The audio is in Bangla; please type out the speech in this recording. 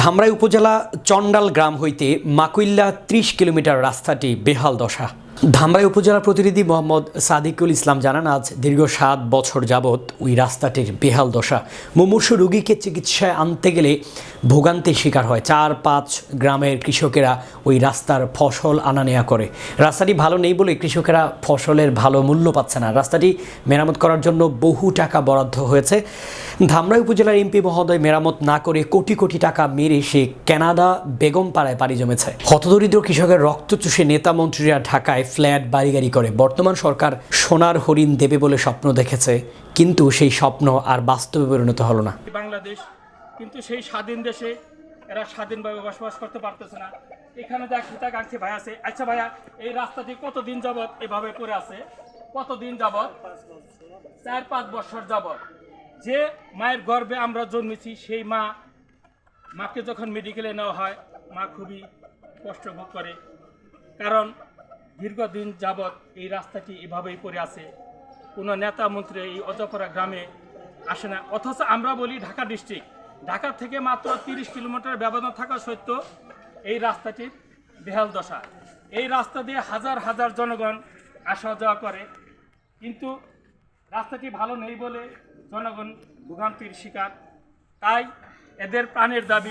ধামরাই উপজেলা চন্ডাল গ্রাম হইতে মাকুইল্লা ত্রিশ কিলোমিটার রাস্তাটি বেহাল দশা। ধামরাই উপজেলা প্রতিনিধি মোহাম্মদ সাদিকুল ইসলাম জানান, আজ দীর্ঘ সাত বছর যাবৎ ওই রাস্তাটির বেহাল দশা। মুমূর্ষু রোগীকে চিকিৎসায় আনতে গেলে ভোগান্তির শিকার হয়। চার পাঁচ গ্রামের কৃষকেরা ওই রাস্তার ফসল আনা নেয়া করে। রাস্তাটি ভালো নেই বলে কৃষকেরা ফসলের ভালো মূল্য পাচ্ছে না। রাস্তাটি মেরামত করার জন্য বহু টাকা বরাদ্দ হয়েছে। ধামরাই উপজেলার এমপি মহোদয় মেরামত না করে কোটি কোটি টাকা মেরে সে কানাডা বেগমপাড়ায় পাড়ি জমেছে। হতদরিদ্র কৃষকের রক্ত চুষে নেতা মন্ত্রীরা ঢাকায় ফ্ল্যাট বাড়ি গাড়ি করে। বর্তমান সরকার সোনার হরিণ দেবে বলে স্বপ্ন দেখেছে, কিন্তু সেই স্বপ্ন আর বাস্তবে পরিণত হলো না। বাংলাদেশ, কিন্তু সেই স্বাধীন দেশে এরা স্বাধীনভাবে বসবাস করতে পারতেছে না। এখানে দেখ হিতাকাঙ্ক্ষী ভাই আছে। আচ্ছা ভাইয়া, এই রাস্তাটি কতদিন যাবৎ এভাবে পড়ে আছে? কতদিন যাবৎ? চার, পাঁচ বছর যাবৎ। যে মায়ের গর্ভে আমরা জন্মেছি, সেই মা, মাকে যখন মেডিকেলে নেওয়া হয়, মা খুবই কষ্ট ভোগ করে। কারণ দীর্ঘদিন যাবৎ এই রাস্তাটি এভাবেই পড়ে আছে। কোনো নেতা মন্ত্রী এই অজপরা গ্রামে আসে না। অথচ আমরা বলি ঢাকা ডিস্ট্রিক্ট। ঢাকা থেকে মাত্র তিরিশ কিলোমিটার ব্যবধান থাকা সত্ত্বেও এই রাস্তাটির বেহাল দশা। এই রাস্তা দিয়ে হাজার হাজার জনগণ আসা যাওয়া করে। কিন্তু রাস্তাটি ভালো নেই বলে জনগণ ভোগান্তির শিকার। তাই এদের প্রাণের দাবি